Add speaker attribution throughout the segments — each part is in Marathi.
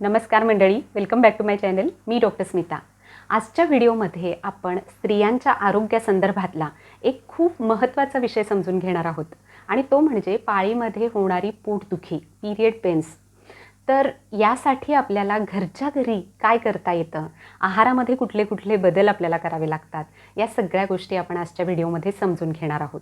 Speaker 1: नमस्कार मंडळी welcome back to my channel me doctor Smita. आजच्या व्हिडिओमध्ये आपण स्त्रियांच्या आरोग्यासंदर्भातला एक खूप महत्त्वाचा विषय समजून घेणार आहोत. आणि तो म्हणजे पाळीमध्ये होणारी पोटदुखी पिरियड पेन्स तर यासाठी आपल्याला घरच्या घरी काय करता येतं? आहारामध्ये कुठले कुठले बदल आपल्याला करावे लागतात? या सगळ्या गोष्टी आपण आजच्या व्हिडिओमध्ये समजून घेणार आहोत.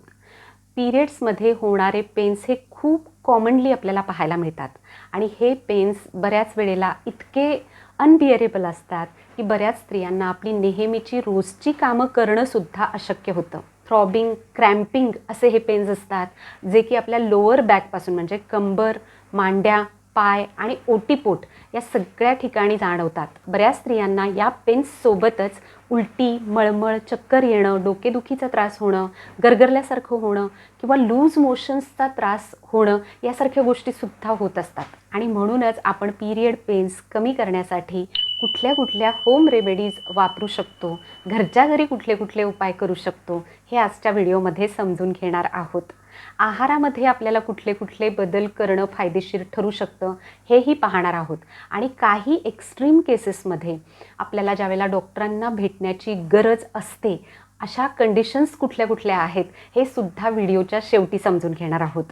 Speaker 1: पिरियड्समध्ये होणारे पेन्स हे खूप कॉमनली आपल्याला पाहायला मिळतात. आणि हे पेन्स बऱ्याच वेळेला इतके अनबिअरेबल असतात की बऱ्याच स्त्रियांना आपली नेहमीची रोजची कामं करणंसुद्धा अशक्य होतं. थ्रॉबिंग क्रॅम्पिंग असे हे पेन्स असतात जे की आपल्या लोअर बॅकपासून म्हणजे कंबर मांड्या पाय आणि ओटीपोट या सगळ्या ठिकाणी जाणवतात. बऱ्याच स्त्रियांना या पेन्ससोबतच उलटी मळमळ चक्कर येणं डोकेदुखीचा त्रास होणं गरगरल्यासारखं होणं किंवा लूज मोशन्सचा त्रास होणं यासारख्या गोष्टीसुद्धा होत असतात. आणि म्हणूनच आपण पिरियड पेन्स कमी करण्यासाठी कुठल्या कुठल्या होम रेमेडीज वापरू शकतो घरच्या घरी कुठले कुठले उपाय करू शकतो हे आजच्या व्हिडिओमध्ये समजून घेणार आहोत. आहारामध्ये आपल्याला कुठले कुठले बदल करणं फायदेशीर ठरू शकतं हेही पाहणार आहोत. आणि काही एक्स्ट्रीम केसेसमध्ये आपल्याला ज्यावेळेला डॉक्टरांना भेटण्याची गरज असते अशा कंडिशन्स कुठल्या कुठल्या आहेत हे सुद्धा व्हिडिओच्या शेवटी समजून घेणार आहोत.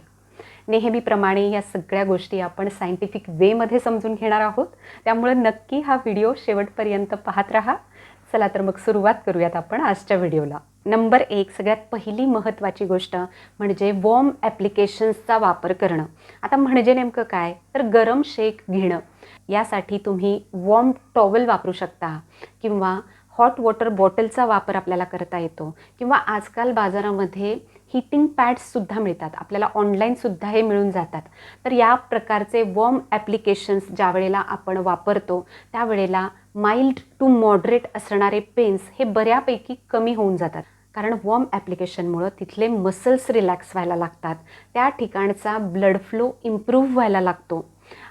Speaker 1: नेहमीप्रमाणे या सगळ्या गोष्टी आपण सायंटिफिक वेमध्ये समजून घेणार आहोत. त्यामुळे नक्की हा व्हिडिओ शेवटपर्यंत पाहत राहा. चला तर मग सुरुवात करूयात आपण आजच्या व्हिडिओला. नंबर एक सगळ्यात पहिली महत्त्वाची गोष्ट म्हणजे वॉर्म ॲप्लिकेशन्सचा वापर करणं. आता म्हणजे नेमकं काय? तर गरम शेक घेणं. यासाठी तुम्ही वॉर्म टॉवेल वापरू शकता किंवा हॉट वॉटर बॉटलचा वापर आपल्याला करता येतो किंवा आजकाल बाजारामध्ये हिटिंग पॅड्ससुद्धा मिळतात. आपल्याला ऑनलाईनसुद्धा हे मिळून जातात. तर या प्रकारचे वॉर्म ॲप्लिकेशन्स ज्या वेळेला आपण वापरतो त्यावेळेला माइल्ड टू मॉडरेट असणारे पेन्स हे बऱ्यापैकी कमी होऊन जातात. कारण वॉर्म ॲप्लिकेशनमुळं तिथले मसल्स रिलॅक्स व्हायला लागतात. त्या ठिकाणचा ब्लड फ्लो इम्प्रूव्ह व्हायला लागतो.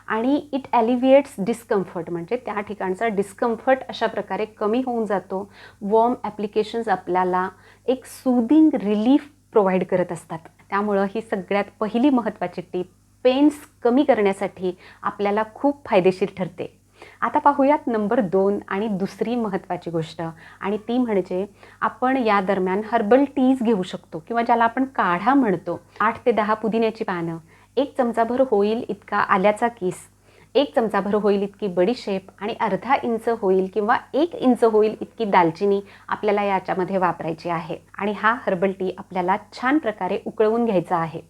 Speaker 1: आणि इट ॲलिव्हिएट्स डिस्कम्फर्ट म्हणजे त्या ठिकाणचा डिस्कम्फर्ट अशा प्रकारे कमी होऊन जातो. वॉर्म ॲप्लिकेशन्स आपल्याला एक सुदिंग रिलीफ प्रोव्हाइड करत असतात. त्यामुळं ही सगळ्यात पहिली महत्त्वाची टीप पेन्स कमी करण्यासाठी आपल्याला खूप फायदेशीर ठरते. आता पाहूयात नंबर दोन आणि दुसरी महत्त्वाची गोष्ट. आणि ती म्हणजे आपण या दरम्यान हर्बल टीज घेऊ शकतो किंवा ज्याला आपण काढा म्हणतो. आठ ते दहा पुदिन्याची पानं एक चमचाभर होईल इतका आल्याचा किस एक चमचाभर होईल इतकी बडीशेप आणि अर्धा इंच होईल किंवा एक इंच होईल इतकी दालचिनी आपल्याला याच्यामध्ये वापरायची आहे. आणि हा हर्बल टी आपल्याला छान प्रकारे उकळवून घ्यायचा आहे.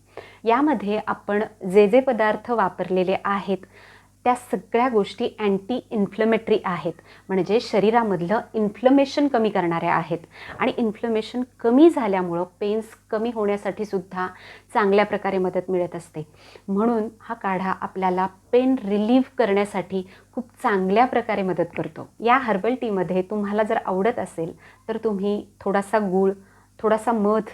Speaker 1: यामध्ये आपण जे जे पदार्थ वापरलेले आहेत त्या सगळ्या गोष्टी अँटी इन्फ्लमेटरी आहेत. म्हणजे शरीरामधलं इन्फ्लमेशन कमी करणाऱ्या आहेत. आणि इन्फ्लमेशन कमी झाल्यामुळं पेन्स कमी होण्यासाठी सुद्धा चांगल्या प्रकारे मदत मिळत असते. म्हणून हा काढा आपल्याला पेन रिलीव्ह करण्यासाठी खूप चांगल्या प्रकारे मदत करतो. या हर्बल टीमध्ये तुम्हाला जर आवडत असेल तर तुम्ही थोडासा गूळ थोडासा मध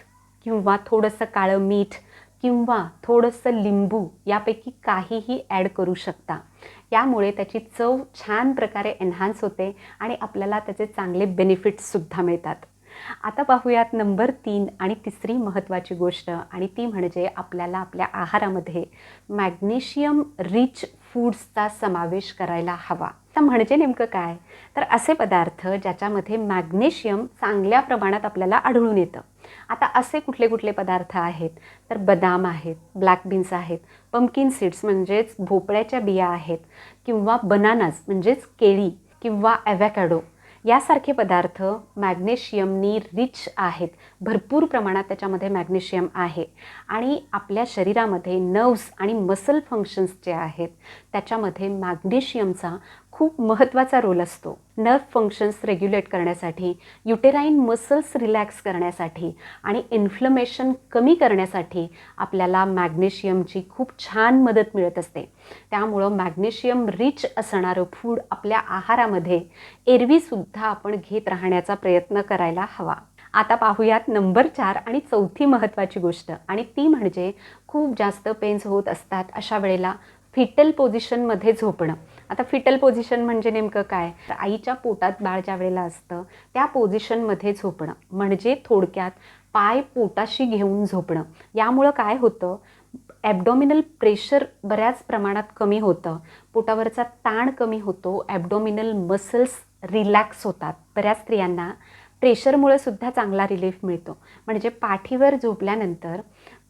Speaker 1: किंवा थोडंसं काळं मीठ किंवा थोडंसं लिंबू यापैकी काहीही ॲड करू शकता. यामुळे त्याची चव छान प्रकारे एन्हान्स होते आणि आपल्याला त्याचे चांगले बेनिफिट्ससुद्धा मिळतात. आता पाहूयात नंबर तीन आणि तिसरी महत्त्वाची गोष्ट आणि ती म्हणजे आपल्याला आपल्या आहारामध्ये मॅग्नेशियम रिच फूड्सचा समावेश करायला हवा. तर म्हणजे नेमकं काय? तर असे पदार्थ ज्याच्यामध्ये मॅग्नेशियम चांगल्या प्रमाणात आपल्याला आढळून येतं. आता असे कुठले कुठले पदार्थ आहेत? तर बदाम आहेत ब्लॅक बीन्स आहेत पंपकिन सीड्स म्हणजेच भोपळ्याच्या बिया आहेत किंवा बनानाज म्हणजेच केळी किंवा ॲव्हॅकॅडो यासारखे पदार्थ मॅग्नेशियमनी रिच आहेत. भरपूर प्रमाणात त्याच्यामध्ये मॅग्नेशियम आहे. आणि आपल्या शरीरामध्ये नर्व्स आणि मसल फंक्शन्स जे आहेत त्याच्यामध्ये मॅग्नेशियमचा खूप महत्त्वाचा रोल असतो. नर्व फंक्शन्स रेग्युलेट करण्यासाठी युटेराईन मसल्स रिलॅक्स करण्यासाठी आणि इन्फ्लमेशन कमी करण्यासाठी आपल्याला मॅग्नेशियमची खूप छान मदत मिळत असते. त्यामुळं मॅग्नेशियम रिच असणारं फूड आपल्या आहारामध्ये एरवीसुद्धा आपण घेत राहण्याचा प्रयत्न करायला हवा. आता पाहूयात नंबर चार आणि चौथी महत्त्वाची गोष्ट आणि ती म्हणजे खूप जास्त पेन्स होत असतात अशा वेळेला फिटल पोझिशनमध्ये झोपणं. आता फिटल पोझिशन म्हणजे नेमकं काय? तर आईच्या पोटात बाळ ज्या वेळेला असतं त्या पोझिशनमध्ये झोपणं. म्हणजे थोडक्यात पाय पोटाशी घेऊन झोपणं. यामुळं काय होतं? ॲबडॉमिनल प्रेशर बऱ्याच प्रमाणात कमी होतं. पोटावरचा ताण कमी होतो. ॲबडॉमिनल मसल्स रिलॅक्स होतात. बऱ्याच स्त्रियांना प्रेशरमुळे सुद्धा चांगला रिलीफ मिळतो. म्हणजे पाठीवर झोपल्यानंतर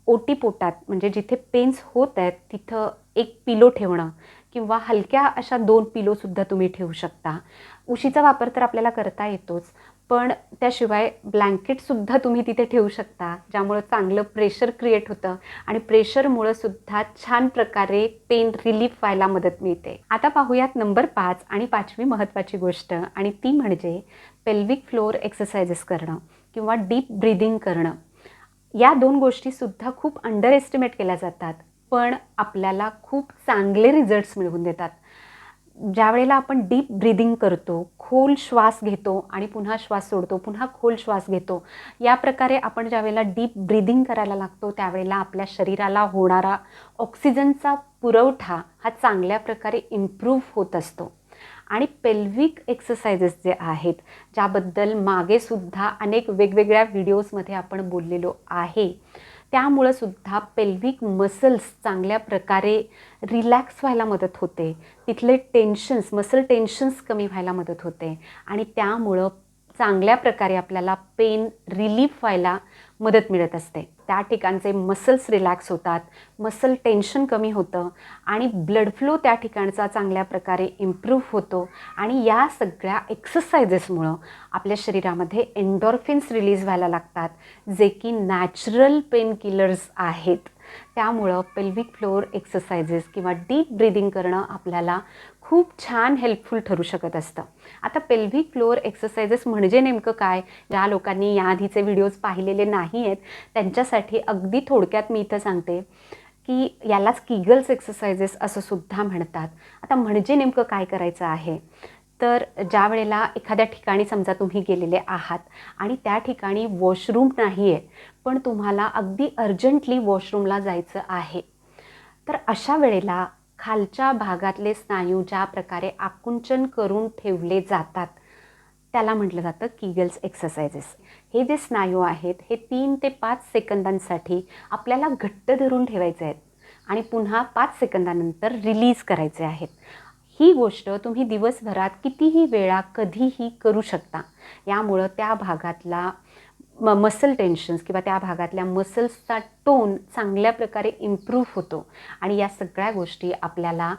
Speaker 1: ओटी पोटात म्हणजे जिथे पेन्स होत आहेत तिथं एक पिलो ठेवणं. किंवा हलक्या अशा दोन पिलोसुद्धा तुम्ही ठेवू शकता. उशीचा वापर तर आपल्याला करता येतोच पण त्याशिवाय ब्लँकेटसुद्धा तुम्ही तिथे ठेवू शकता ज्यामुळं चांगलं प्रेशर क्रिएट होतं आणि प्रेशरमुळं सुद्धा छान प्रकारे पेन रिलीफ व्हायला मदत मिळते. आता पाहूयात नंबर पाच आणि पाचवी महत्त्वाची गोष्ट आणि ती म्हणजे पेल्विक फ्लोअर एक्सरसाइजेस करणं किंवा डीप ब्रिदिंग करणं. या दोन गोष्टीसुद्धा खूप अंडर एस्टिमेट केल्या जातात. पण आपल्याला खूप चांगले रिझल्ट्स मिळवून देतात. ज्या वेळेला आपण डीप ब्रिदिंग करतो खोल श्वास घेतो आणि पुन्हा श्वास सोडतो पुन्हा खोल श्वास घेतो या प्रकारे आपण ज्या वेळेला डीप ब्रिदिंग करायला लागतो त्यावेळेला आपल्या शरीराला होणारा ऑक्सिजनचा पुरवठा हा चांगल्या प्रकारे इम्प्रूव्ह होत असतो. आणि पेल्विक एक्सरसाइजेस जे आहेत ज्याबद्दल मागेसुद्धा अनेक वेगवेगळ्या व्हिडिओजमध्ये आपण बोललेलो आहे. त्यामुळं सुद्धा पेल्विक मसल्स चांगल्या प्रकारे रिलॅक्स व्हायला मदत होते. तिथले टेन्शन्स मसल टेन्शन्स कमी व्हायला मदत होते. आणि त्यामुळं चांगल्या प्रकारे आपल्याला पेन रिलीफ व्हायला मदत मिळत असते. त्या ठिकाणचे मसल्स रिलॅक्स होतात मसल टेन्शन कमी होतं आणि ब्लड फ्लो त्या ठिकाणचा चांगल्या प्रकारे इम्प्रूव्ह होतो आणि या सगळ्या एक्सरसाइजेसमुळं आपल्या शरीरामध्ये एन्डॉर्फिन्स रिलीज व्हायला लागतात जे की नॅचरल पेन किलर्स आहेत. त्यामुळं पेल्विक फ्लोअर एक्सरसाइजेस किंवा डीप ब्रिदिंग करणं आपल्याला खूप छान हेल्पफुल ठरू शकत असतं. आता पेल्विक फ्लोअर एक्सरसाइजेस म्हणजे नेमकं काय? ज्या लोकांनी याआधीचे व्हिडिओज पाहिलेले नाही आहेत त्यांच्यासाठी अगदी थोडक्यात मी इथं सांगते की यालाच किगल्स एक्सरसाइजेस असं सुद्धा म्हणतात. आता म्हणजे नेमकं काय करायचं आहे? तर ज्या वेळेला एखाद्या ठिकाणी समजा तुम्ही गेलेले आहात आणि त्या ठिकाणी वॉशरूम नाही आहे पण तुम्हाला अगदी अर्जंटली वॉशरूमला जायचं आहे तर अशा वेळेला खालच्या भागातले स्नायू ज्या प्रकारे आकुंचन करून ठेवले जातात त्याला म्हटलं जातं किगल्स एक्सरसाइजेस हे जे स्नायू आहेत हे तीन ते पाच सेकंदांसाठी आपल्याला घट्ट धरून ठेवायचे आहेत आणि पुन्हा पाच सेकंदानंतर रिलीज करायचे आहेत. ही गोष्ट तुम्ही दिवसभरात कितीही वेळा कधीही करू शकता. यामुळं त्या भागातला म मसल टेन्शन्स किंवा त्या भागातल्या मसल्सचा टोन चांगल्या प्रकारे इम्प्रूव्ह होतो. आणि या सगळ्या गोष्टी आपल्याला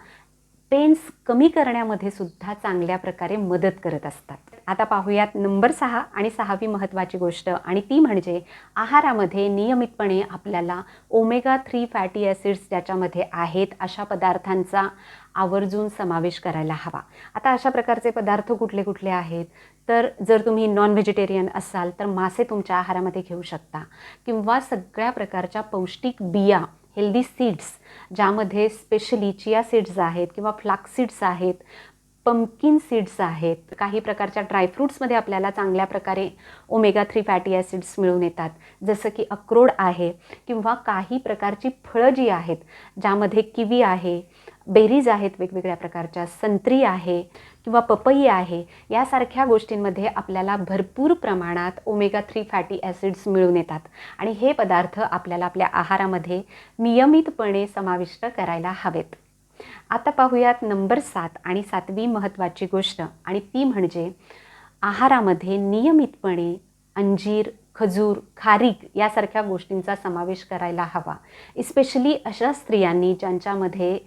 Speaker 1: पेन्स कमी करण्यामध्ये सुद्धा चांगल्या प्रकारे मदत करत असतात. आता पाहूयात नंबर सहा आणि सहावी महत्त्वाची गोष्ट आणि ती म्हणजे आहारामध्ये नियमितपणे आपल्याला ओमेगा थ्री फॅटी ॲसिड्स ज्याच्यामध्ये आहेत अशा पदार्थांचा आवर्जून समावेश करायला हवा. आता अशा प्रकारचे पदार्थ कुठले कुठले आहेत? तर जर तुम्ही नॉन व्हेजिटेरियन असाल तर मासे तुमच्या आहारामध्ये घेऊ शकता किंवा सगळ्या प्रकारच्या पौष्टिक बिया हेल्दी सीड्स ज्यामध्ये स्पेशली चिया सीड्स आहेत किंवा फ्लाक्स सीड्स आहेत पंपकिन सीड्स आहेत काही प्रकारच्या ड्रायफ्रूट्समध्ये आपल्याला चांगल्या प्रकारे ओमेगा थ्री फॅटी ॲसिड्स मिळून येतात. जसं की अक्रोड आहे किंवा काही प्रकारची फळं जी आहेत ज्यामध्ये किवी आहे बेरीज आहेत वेगवेगळ्या प्रकारच्या संत्री आहे किंवा पपई आहे यासारख्या गोष्टींमध्ये आपल्याला भरपूर प्रमाणात ओमेगा थ्री फॅटी ॲसिड्स मिळून येतात. आणि हे पदार्थ आपल्याला आपल्या आहारामध्ये नियमितपणे समाविष्ट करायला हवेत. आता पाहूयात नंबर सात आणि सातवी महत्त्वाची गोष्ट. आणि ती म्हणजे आहारामध्ये नियमितपणे अंजीर खजूर खारीक यासारख्या गोष्टींचा समावेश करायला हवा. इस्पेशली अशा स्त्रियांनी ज्यांच्यामध्ये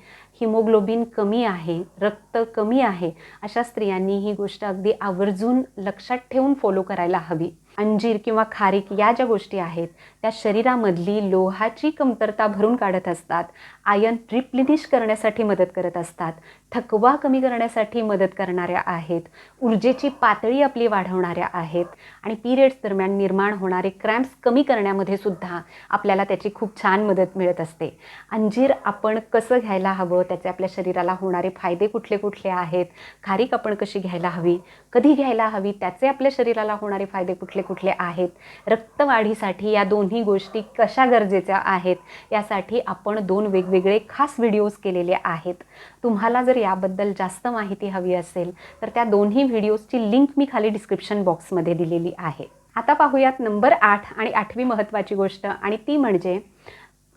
Speaker 1: हिमोग्लोबिन कमी आहे रक्त कमी आहे अशा स्त्रियांनी ही गोष्ट अगदी आवर्जून लक्षात ठेवून फॉलो करायला हवी. अंजीर किंवा खारीक या ज्या गोष्टी आहेत त्या शरीरामधली लोहाची कमतरता भरून काढत असतात. आयन रिप्लिनिश करण्यासाठी मदत करत असतात. थकवा कमी करण्यासाठी मदत करणाऱ्या आहेत. ऊर्जेची पातळी आपली वाढवणाऱ्या आहेत. आणि पिरियड्स दरम्यान निर्माण होणारे क्रॅम्प्स कमी करण्यामध्ये सुद्धा आपल्याला त्याची खूप छान मदत मिळत असते. अंजीर आपण कसं घ्यायला हवं? त्याचे आपल्या शरीराला होणारे फायदे कुठले कुठले आहेत? खारीक आपण कशी घ्यायला हवी? कधी घ्यायला हवी त्याचे आपल्या शरीराला होणारे फायदे कुठले कुठले आहेत रक्तवाढीसाठी या दोन्ही गोष्टी कशा गरजेच्या आहेत यासाठी आपण दोन वेगवेगळे खास व्हिडिओज केलेले आहेत. तुम्हाला जर याबद्दल जास्त माहिती हवी असेल तर त्या दोन्ही व्हिडिओजची लिंक मी खाली डिस्क्रिप्शन बॉक्समध्ये दिलेली आहे. आता पाहूयात नंबर आठ आणि आठवी महत्त्वाची गोष्ट आणि ती म्हणजे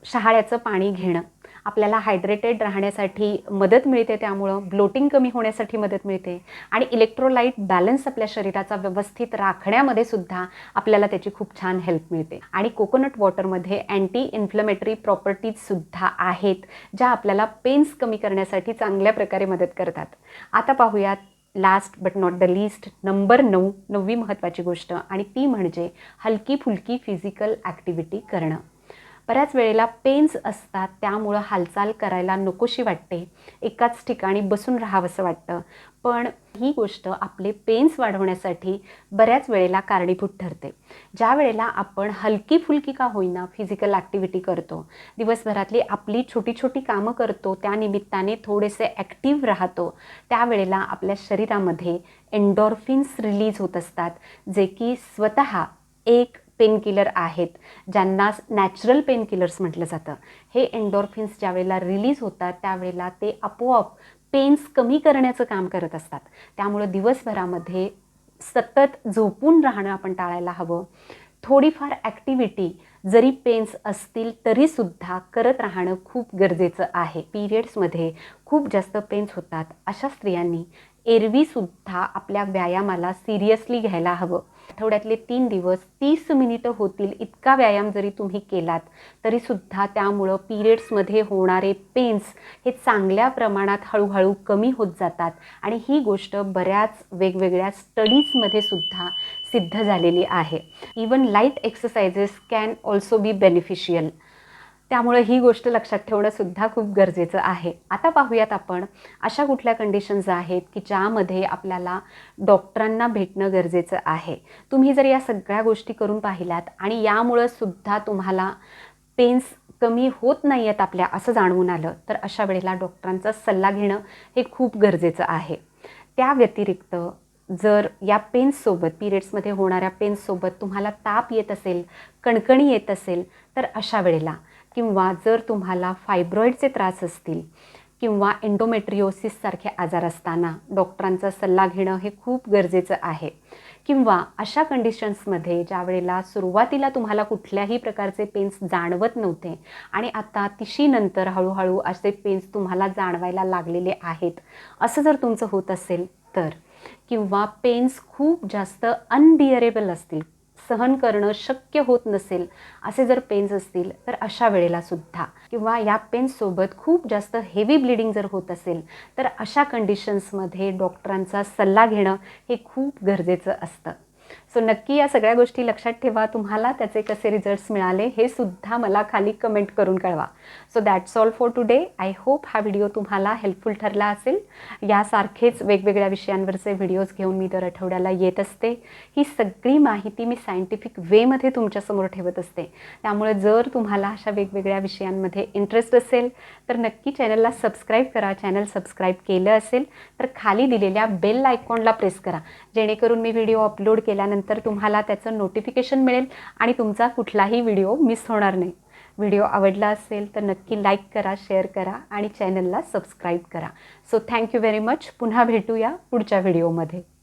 Speaker 1: शहाळ्याचं पाणी घेणं. आपल्याला हायड्रेटेड राहण्यासाठी मदत मिळते त्यामुळं ब्लोटिंग कमी होण्यासाठी मदत मिळते. आणि इलेक्ट्रोलाईट बॅलन्स आपल्या शरीराचा व्यवस्थित राखण्यामध्ये सुद्धा आपल्याला त्याची खूप छान हेल्प मिळते. आणि कोकोनट वॉटरमध्ये अँटी इन्फ्लमेटरी प्रॉपर्टीजसुद्धा आहेत ज्या आपल्याला पेन्स कमी करण्यासाठी चांगल्या प्रकारे मदत करतात. आता पाहूयात last but not the least number नऊ नववी महत्त्वाची गोष्ट आणि ती म्हणजे हलकी फुलकी फिजिकल ॲक्टिव्हिटी करणं. बऱ्याच वेळेला पेन्स असतात त्यामुळं हालचाल करायला नकोशी वाटते. एकाच ठिकाणी बसून राहावंसं वाटतं. पण ही गोष्ट आपले पेन्स वाढवण्यासाठी बऱ्याच वेळेला कारणीभूत ठरते. ज्या वेळेला आपण हलकी फुलकी का होईना फिजिकल ॲक्टिव्हिटी करतो दिवसभरातली आपली छोटी छोटी कामं करतो त्या निमित्ताने थोडेसे ॲक्टिव्ह राहतो त्यावेळेला आपल्या शरीरामध्ये एन्डॉर्फिन्स रिलीज होत असतात जे की स्वतः एक पेनकिलर आहेत ज्यांना नॅचरल पेनकिलर्स म्हटलं जातं. हे एन्डॉर्फिन्स ज्या वेळेला रिलीज होतात त्यावेळेला ते आपोआप पेन्स कमी करण्याचं काम करत असतात. त्यामुळं दिवसभरामध्ये सतत झोपून राहणं आपण टाळायला हवं. थोडीफार ॲक्टिव्हिटी जरी पेन्स असतील तरीसुद्धा करत राहणं खूप गरजेचं आहे. पिरियड्समध्ये खूप जास्त पेन्स होतात. अशा स्त्रियांनी एरवीसुद्धा आपल्या व्यायामाला सिरियसली घ्यायला हवं. आठवड्यातले तीन दिवस तीस मिनिटं होतील इतका व्यायाम जरी तुम्ही केलात तरीसुद्धा त्यामुळं पिरियड्समध्ये होणारे पेन्स हे चांगल्या प्रमाणात हळूहळू कमी होत जातात. आणि ही गोष्ट बऱ्याच वेगवेगळ्या स्टडीजमध्ये सुद्धा सिद्ध झालेली आहे. Even light exercises can also be beneficial त्यामुळे ही गोष्ट लक्षात ठेवणं सुद्धा खूप गरजेचं आहे. आता पाहूयात आपण अशा कुठल्या कंडिशन्स आहेत की ज्यामध्ये आपल्याला डॉक्टरांना भेटणं गरजेचं आहे. तुम्ही जर या सगळ्या गोष्टी करून पाहिल्यात आणि यामुळं सुद्धा तुम्हाला पेन्स कमी होत नाही आहेत आपल्या असं जाणवून आलं तर अशा वेळेला डॉक्टरांचा सल्ला घेणं हे खूप गरजेचं आहे. त्या व्यतिरिक्त जर या पेन्ससोबत पिरियड्समध्ये होणाऱ्या पेन्ससोबत तुम्हाला ताप येत असेल कणकणी येत असेल तर अशा वेळेला किंवा जर तुम्हाला फायब्रॉईडचे त्रास असतील किंवा एन्डोमेट्रिओसिससारखे आजार असताना डॉक्टरांचा सल्ला घेणं हे खूप गरजेचं आहे. किंवा अशा कंडिशन्समध्ये ज्या वेळेला सुरुवातीला तुम्हाला कुठल्याही प्रकारचे पेन्स जाणवत नव्हते आणि आता तिशीनंतर हळूहळू असे पेन्स तुम्हाला जाणवायला लागलेले आहेत असं जर तुमचं होत असेल तर. किंवा पेन्स खूप जास्त अनबिअरेबल असतील सहन करणं शक्य होत नसेल असे जर पेन्स असतील तर अशा वेळेला सुद्धा. किंवा या पेन्ससोबत खूप जास्त हेवी ब्लिडिंग जर होत असेल तर अशा कंडिशन्समध्ये डॉक्टरांचा सल्ला घेणं हे खूप गरजेचं असतं. सो नक्की या सगळ्या गोष्टी लक्षात ठेवा. तुम्हाला त्याचे कसे रिझल्ट्स मिळाले हे सुद्धा मला खाली कमेंट करून कळवा. So that's all for today I hope हा व्हिडिओ तुम्हाला हेल्पफुल ठरला असेल. यासारखेच वेगवेगळ्या विषयांवरचे व्हिडिओज घेऊन मी दर आठवड्याला येत असते. ही सगळी माहिती मी सायंटिफिक वेमध्ये तुमच्यासमोर ठेवत असते. त्यामुळे जर तुम्हाला अशा वेगवेगळ्या विषयांमध्ये इंटरेस्ट असेल तर नक्की चॅनलला सबस्क्राईब करा. चॅनल सबस्क्राईब केलं असेल तर खाली दिलेल्या बेल आयकॉनला प्रेस करा. जेणेकरून मी व्हिडिओ अपलोड केल्यानंतर तुम्हाला त्याचं नोटिफिकेशन मिळेल आणि तुमचा कुठलाही व्हिडिओ मिस होणार नाही. व्हिडिओ आवडला असेल तर नक्की लाईक करा शेअर करा आणि चॅनलला सबस्क्राईब करा. सो थँक्यू व्हेरी मच पुन्हा भेटूया पुढच्या व्हिडिओमध्ये